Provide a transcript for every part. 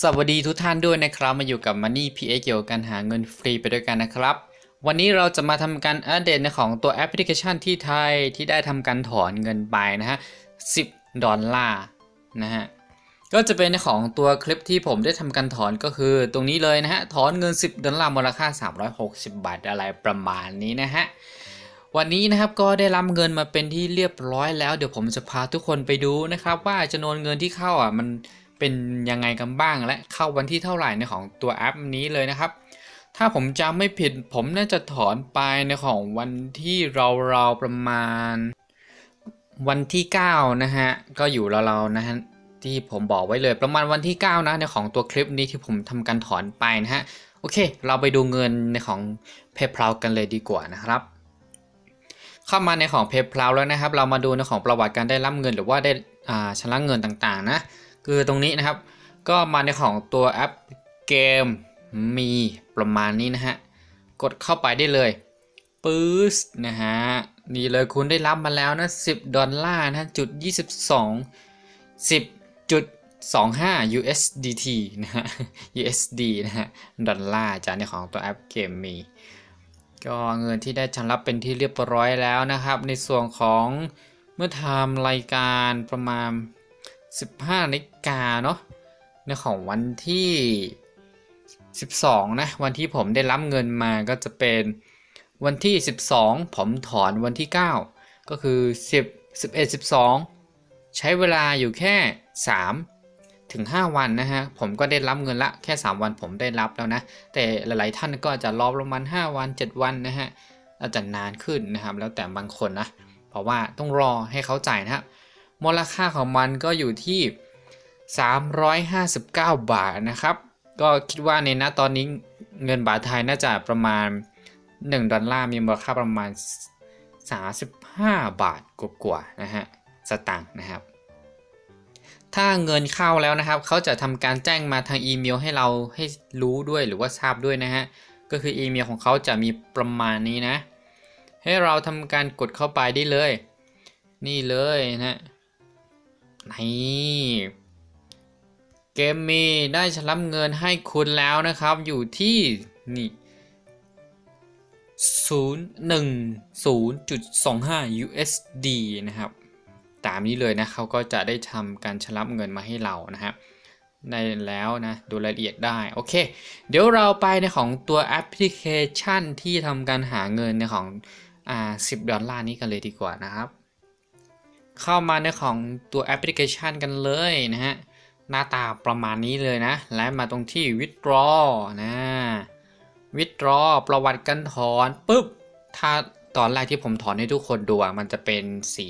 สวัสดีทุกท่านด้วยนะครับ มาอยู่กับ Money PA เกี่ยวกับการหาเงินฟรีไปด้วยกันนะครับ วันนี้เราจะมาทำการอัปเดตในของตัวแอปพลิเคชันที่ไทยที่ได้ทำการถอนเงินไปนะฮะ 10 ดอลลาร์นะฮะ ก็จะเป็นในของตัวคลิปที่ผมได้ทำการถอนก็คือตรงนี้เลยนะฮะ ถอนเงิน 10 ดอลลาร์มูลค่า 360 บาทอะไรประมาณนี้นะฮะวันนี้นะครับก็ได้รับเงินมาเป็นที่เรียบร้อยแล้ว เดี๋ยวผมจะพาทุกคนไปดูนะครับว่าจำนวนเงินที่เข้าอะมัน เป็นยังไงกันบ้างและเข้าวันที่เท่าไหร่ในของตัวแอปนี้เลยนะครับ ถ้าผมจำไม่ผิดผมน่าจะถอนไปในของวันที่เราๆประมาณ วันที่9นะฮะก็อยู่เราๆนะฮะที่ผมบอกไว้เลยประมาณวันที่ 9 นะในของตัวคลิปนี้ที่ผมทำการถอนไปนะฮะโอเค เราไปดูเงินในของ PayPal กันเลยดีกว่านะครับ เข้ามาในของ PayPal แล้วนะครับ เรามาดูในของประวัติการได้รับเงินหรือว่าได้ชำระเงินต่างๆนะ คือตรงนี้นะครับ ก็มาในของตัวแอปเกมมีประมาณนี้นะฮะ กดเข้าไปได้เลยปื๊ดนะฮะ นี่เลยคุณได้รับมาแล้วนะ 10 ดอลลาร์นะจุด22 10จุด25 USDT นะฮะ USD นะฮะ ดอลลาร์จากในของตัวแอปเกมมี ก็เงินที่ได้ชำระเป็นที่เรียบร้อยแล้วนะครับ ในส่วนของเมื่อทำรายการประมาณ 15นาฬิกาเนาะในของวันที่ 12 นะ วันที่ผมได้รับเงินมาก็จะเป็นวันที่ 12 ผมถอนวันที่ 9 ก็คือ 10 11 12 ใช้เวลาอยู่แค่ 3 ถึง 5 วันนะฮะ ผมก็ได้รับเงินละแค่ 3 วันผมได้รับแล้วนะ แต่หลาย ๆ ท่านก็อาจจะรอประมาณ 5 วัน 7 วันนะฮะอาจจะนานขึ้นนะครับ แล้วแต่บางคนนะ เพราะว่าต้องรอให้เขาจ่ายนะฮะ มูลค่าของมันก็อยู่ที่ 359 บาทนะครับ ก็คิดว่าในณตอนนี้เงินบาทไทยน่าจะประมาณ 1 ดอลลาร์มีมูลค่าประมาณ 35 บาทกว่าๆนะฮะสตางค์นะครับ ถ้าเงินเข้าแล้วนะครับ เขาจะทำการแจ้งมาทางอีเมลให้เราให้รู้ด้วยหรือว่าทราบด้วยนะฮะก็คืออีเมลของเขาจะมีประมาณนี้นะ ให้เราทำการกดเข้าไปได้เลย นี่เลยนะฮะ นี่เกมมีได้ชำระเงินให้คุณแล้วนะครับอยู่ที่นี่010.25 USD นะครับ ตามนี้เลยนะเขาก็จะได้ทำการชำระเงินมาให้เรานะครับได้แล้วนะดูรายละเอียดได้ โอเค เดี๋ยวเราไปในของตัวแอปพลิเคชันที่ทำการหาเงินในของอ่า10 ดอลลาร์นี้กันเลยดีกว่านะครับ เข้ามาในของตัวแอปพลิเคชันกันเลยนะฮะ หน้าตาประมาณนี้เลยนะ และมาตรงที่ withdraw นะ withdraw ประวัติการถอนปุ๊บ ถ้าตอนแรกที่ผมถอนให้ทุกคนดูอะมันจะเป็นสี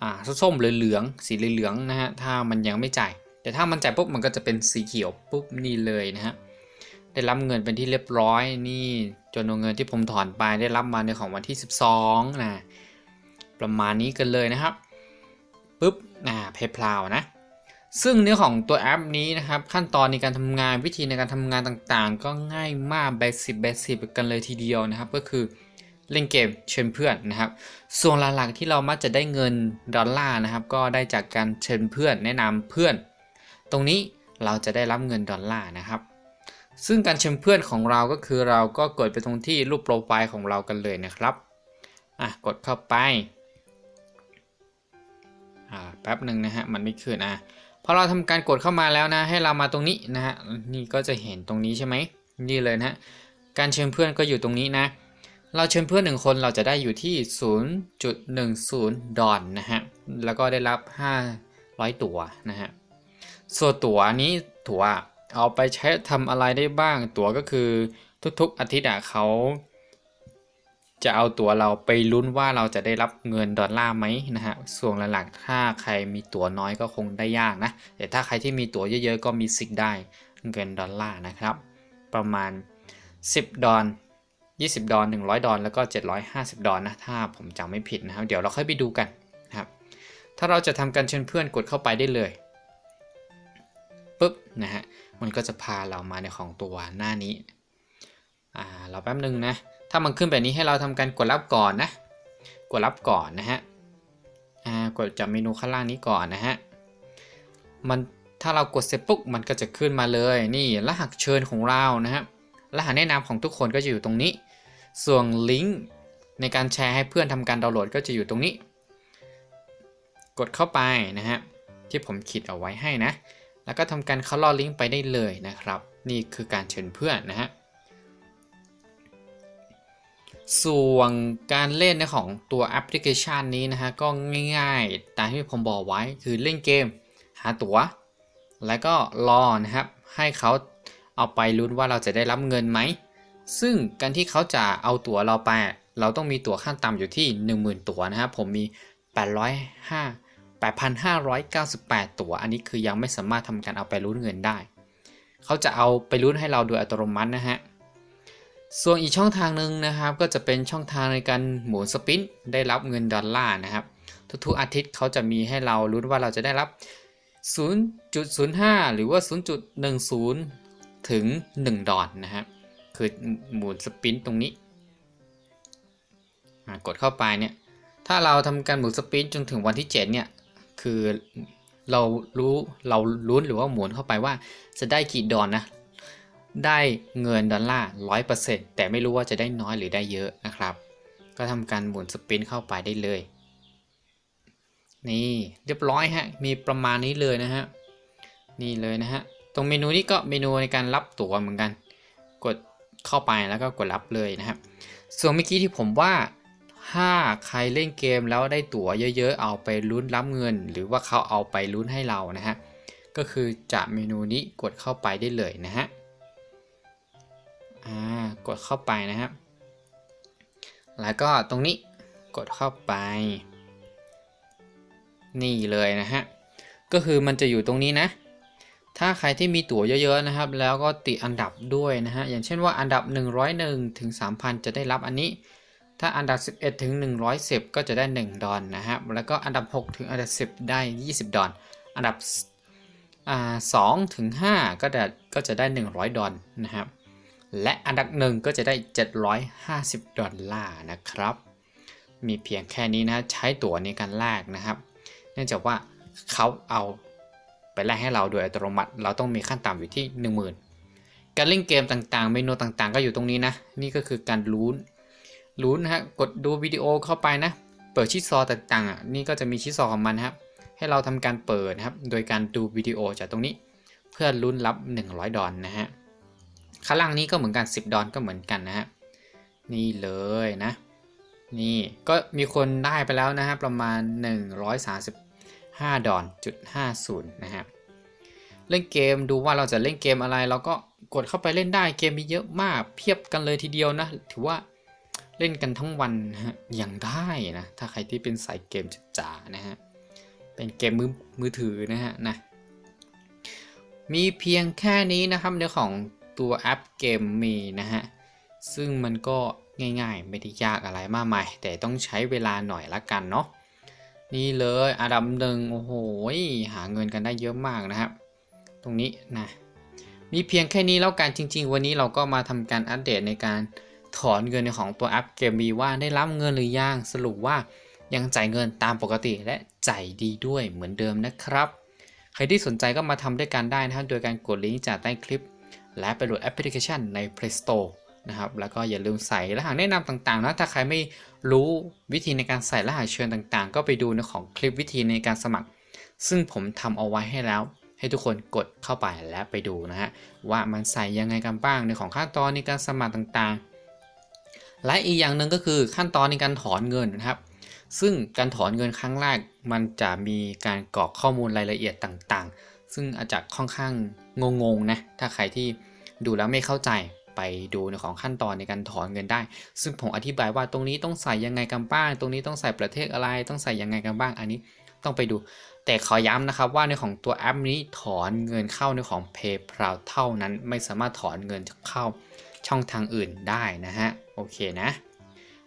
อ่าส้มๆเหลืองๆสีเหลืองๆนะฮะ ถ้ามันยังไม่จ่าย แต่ถ้ามันจ่ายปุ๊บมันก็จะเป็นสีเขียวปุ๊บนี่เลยนะฮะได้รับเงินเป็นที่เรียบร้อยนี่จำนวนเงินที่ผมถอนไปได้รับมาในของวันที่ 12นะ ประมาณนี้กันเลยนะครับปุ๊บอ่า PayPal นะ ซึ่งเนื้อของตัวแอปนี้นะครับ ขั้นตอนในการทำงานวิธีในการทำงานต่างๆ ก็ง่ายมากเบสิกเบสิกกันเลยทีเดียวนะครับ ก็คือเล่นเกมเชิญเพื่อนนะครับ ส่วนหลักๆที่เรามักจะได้เงินดอลลาร์นะครับ ก็ได้จากการเชิญเพื่อนแนะนำเพื่อน ตรงนี้เราจะได้รับเงินดอลลาร์นะครับ ซึ่งการเชิญเพื่อนของเราก็คือเราก็กดไปตรงที่รูปโปรไฟล์ของเรากันเลยนะครับอะกดเข้าไป อ่าแป๊บหนึ่งนะฮะมันไม่ขึ้นอะพอเราทำการกดเข้ามาแล้วนะ ให้เรามาตรงนี้นะฮะนี่ก็จะเห็นตรงนี้ใช่ไหมนี่เลยนะฮะการเชิญเพื่อนก็อยู่ตรงนี้นะ เราเชิญเพื่อนหนึ่งคนเราจะได้อยู่ที่ 0.10 ดอลนะฮะแล้วก็ได้รับ 500 ตั๋วนะฮะส่วนตั๋วนี้ตั๋วเอาไปใช้ทำอะไรได้บ้างตั๋วก็คือทุกๆอาทิตย์อะเขา จะเอาตั๋วเราไปลุ้นว่าเราจะได้รับเงินดอลลาร์ไหมนะฮะ ส่วนหลักๆถ้าใครมีตั๋วน้อยก็คงได้ยากนะ แต่ถ้าใครที่มีตั๋วเยอะๆ ก็มีสิทธิ์ได้เงินดอลลาร์นะครับ ประมาณ 10 ดอล20 ดอล100 ดอลแล้วก็ 750 ดอลนะ ถ้าผมจำไม่ผิดนะครับ เดี๋ยวเราค่อยไปดูกันนะครับ ถ้าเราจะทำการเชิญเพื่อนกดเข้าไปได้เลยปุ๊บนะฮะ มันก็จะพาเรามาในของตัวหน้านี้ อ่า เราแป๊บนึงนะ ถ้ามันขึ้นแบบนี้ให้เราทำการกดรับก่อนนะ กดรับก่อนนะฮะอ่ากดจากเมนูข้างล่างนี้ก่อนนะฮะ มันถ้าเรากดเสร็จปุ๊บมันก็จะขึ้นมาเลย นี่รหัสเชิญของเรานะฮะรหัสแนะนำของทุกคนก็จะอยู่ตรงนี้ ส่วนลิงก์ในการแชร์ให้เพื่อนทำการดาวน์โหลดก็จะอยู่ตรงนี้ กดเข้าไปนะฮะที่ผมขีดเอาไว้ให้นะ แล้วก็ทำการเข้าล่อลิงก์ไปได้เลยนะครับ นี่คือการเชิญเพื่อนนะฮะ ส่วนการเล่นในของตัวแอปพลิเคชันนี้นะฮะก็ง่ายๆ ตามที่ผมบอกไว้คือเล่นเกม หาตั๋ว แล้วก็รอนะครับ ให้เขาเอาไปลุ้นว่าเราจะได้รับเงินไหม ซึ่งการที่เขาจะเอาตั๋วเราไป เราต้องมีตั๋วขั้นต่ำอยู่ที่ 10,000 ตั๋วนะครับผมมี 805 8,598 ตั๋ว อันนี้คือยังไม่สามารถทำการเอาไปลุ้นเงินได้ เขาจะเอาไปลุ้นให้เราโดยอัตโนมัตินะฮะ ส่วนอีกช่องทางหนึ่งนะครับ ก็จะเป็นช่องทางในการหมุนสปินได้รับเงินดอลลาร์นะครับ ทุกๆอาทิตย์เขาจะมีให้เราลุ้ว่าเราจะได้รับ 0.05 หรือว่า 0.10 ถึง 1 ดอลนะฮะคือหมุนสปินตรงนี้กดเข้าไปเนี่ย ถ้าเราทำการหมุนสปินจนถึงวันที่ 7 เนี่ย คือเรารู้เราลุ้นหรือว่าหมุนเข้าไปว่าจะได้กี่ดอลนะ ได้เงินดอลลาร์ร้อยเปอร์เซ็นต์แต่ไม่รู้ว่าจะได้น้อยหรือได้เยอะนะครับ ก็ทำการหมุนสปินเข้าไปได้เลย นี่เรียบร้อยฮะ มีประมาณนี้เลยนะฮะ นี่เลยนะฮะ ตรงเมนูนี้ก็เมนูในการรับตั๋วเหมือนกัน กดเข้าไปแล้วก็กดรับเลยนะครับ ส่วนเมื่อกี้ที่ผมว่าถ้าใครเล่นเกมแล้วได้ตั๋วเยอะ ๆ เอาไปลุ้นรับเงิน หรือว่าเขาเอาไปลุ้นให้เรานะฮะ ก็คือจะเมนูนี้กดเข้าไปได้เลยนะฮะ อ่ากดเข้าไปนะครับ แล้วก็ตรงนี้กดเข้าไป นี่เลยนะฮะ ก็คือมันจะอยู่ตรงนี้นะ ถ้าใครที่มีตั๋วเยอะ ๆนะครับ แล้วก็ติดอันดับด้วยนะฮะ อย่างเช่นว่าอันดับ 101 ถึง 3,000 จะได้รับอันนี้ ถ้าอันดับ 11 ถึง 110 ก็จะได้ 1 ดอลนะฮะแล้วก็อันดับ 6 ถึงอันดับ 10 ได้ 20 ดอลอันดับอ่า2ถึง5ก็จะก็จะได้ 100 ดอลนะครับ และอันดับหนึ่งก็จะได้ 750 ดอลลาร์นะครับ มีเพียงแค่นี้นะใช้ตั๋วในการแลกนะครับ เนื่องจากว่าเขาเอาไปแลกให้เราโดยอัตโนมัติ เราต้องมีขั้นต่ำอยู่ที่ 10,000 การเล่นเกมต่างๆ เมนูต่างๆ ก็อยู่ตรงนี้นะ นี่ก็คือการลุ้นลุ้นนะฮะกดดูวิดีโอเข้าไปนะ เปิดชิดซอต่างๆนี่ก็จะมีชิดซอของมันครับให้เราทำการเปิดนะครับ โดยการดูวิดีโอจากตรงนี้ เพื่อลุ้นรับ 100 ดอลนะฮะ ข้างล่างนี้ก็เหมือนกัน 10 ดอลก็เหมือนกันนะฮะนี่เลยนะ นี่ก็มีคนได้ไปแล้วนะฮะประมาณ 135 ดอลจุด50นะฮะเล่นเกมดูว่าเราจะเล่นเกมอะไร เราก็กดเข้าไปเล่นได้เกมมีเยอะมากเพียบกันเลยทีเดียวนะ ถือว่าเล่นกันทั้งวันนะฮะยังได้นะ ถ้าใครที่เป็นสายเกมจ๋านะฮะเป็นเกมมือมือถือนะฮะนะมีเพียงแค่นี้นะครับในของ ตัวแอปเกมมีนะฮะ ซึ่งมันก็ง่ายๆ ไม่ได้ยากอะไรมากมาย แต่ต้องใช้เวลาหน่อยละกันเนาะ นี่เลยอันดับหนึ่งโอ้โห หาเงินกันได้เยอะมากนะครับ ตรงนี้นะ มีเพียงแค่นี้แล้วกันจริง ๆ วันนี้เราก็มาทำการอัปเดตในการถอนเงินในของตัวแอปเกมมีว่าได้รับเงินหรือยังสรุปว่ายังจ่ายเงินตามปกติและจ่ายดีด้วยเหมือนเดิมนะครับ ใครที่สนใจก็มาทำด้วยกันได้นะครับโดยการกดลิงก์จากใต้คลิป และไปโหลดแอปพลิเคชันใน Play Store นะครับแล้วก็อย่าลืมใส่รหัสแนะนำต่างๆนะถ้าใครไม่รู้วิธีในการใส่รหัสเชิญต่างๆ ก็ไปดูในของคลิปวิธีในการสมัคร ซึ่งผมทำเอาไว้ให้แล้ว ให้ทุกคนกดเข้าไปและไปดูนะฮะว่ามันใส่ยังไงกันบ้างในของขั้นตอนในการสมัครต่างๆ และอีกอย่างหนึ่งก็คือขั้นตอนในการถอนเงินนะครับ ซึ่งการถอนเงินครั้งแรกมันจะมีการกรอกข้อมูลรายละเอียดต่างๆ ซึ่งอาจจะค่อนข้างงงๆนะ ถ้าใครที่ดูแล้วไม่เข้าใจไปดูในของขั้นตอนในการถอนเงินได้ ซึ่งผมอธิบายว่าตรงนี้ต้องใส่ยังไงกันบ้าง ตรงนี้ต้องใส่ประเทศอะไร ต้องใส่ยังไงกันบ้าง อันนี้ต้องไปดู แต่ขอย้ำนะครับว่าในของตัวแอปนี้ถอนเงินเข้าในของ PayPal เท่านั้น ไม่สามารถถอนเงินเข้าช่องทางอื่นได้นะฮะ โอเคนะ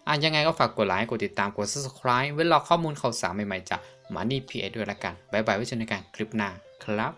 อะยังไงก็ฝากกดไลค์ กดติดตาม กด subscribe ไว้รอข้อมูลข่าวสารใหม่ๆจาก Money PA ด้วยละกัน บ๊ายบายไว้เจอกันในคลิปหน้า ครับ